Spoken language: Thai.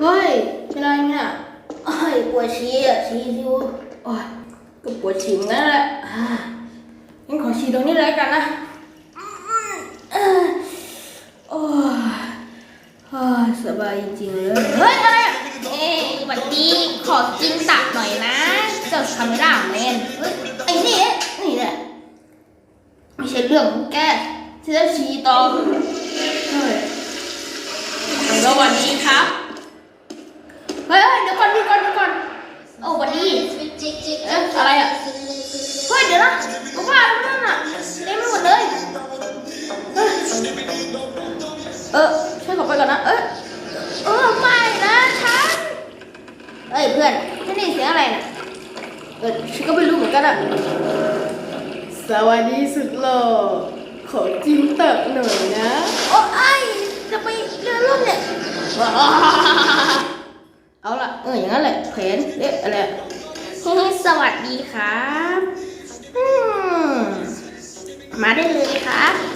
เฮ้ย เป็นไรเนี่ยโอ้ยปวดฉี่อะฉี่อยู่โอ้ยก็ปวดฉี่เหมือนกันแหละอ่างั้นขอฉี่ตรงนี้เลยกันนะอืมโอ้ยโอ้ยสบายจริงๆเลย เฮ้ยอะไรอะเอ้ยสวัสดีขอกินตับหน่อยนะ เจ้าคาเมล่าแมนเฮ้ยไอ้นี่นี่แหละไม่ใช่เรื่องของแกที่จะฉี่ต่อเฮ้ยสวัสดีครับ เฮ้ยเดี๋ยวก่อนเดี๋ยวก่อนเดี๋ยวก่อนโอ้สวัสดีเอ๊ะอะไรอะเฮ้ยเดี๋ยวนะกูว่าแล้วนั่นอะเต็มไปหมดเลยเอ้ยเออช่วยขอไปก่อนนะเอ้ยเออไม่นะฉันเอ้ยเพื่อนฉันได้ยินเสียงอะไรน่ะเออฉันก็ไม่รู้เหมือนกันอะสวัสดีสุดหล่อขอจิ้มเตักหน่อยนะโอ้ไอ้ยจะไปเรือล่มเนี่ย เอาละเอออย่างนั้นแหละแผนเอ๊ะอะไรอะสวัสดีครับอืมมาได้เลยครับ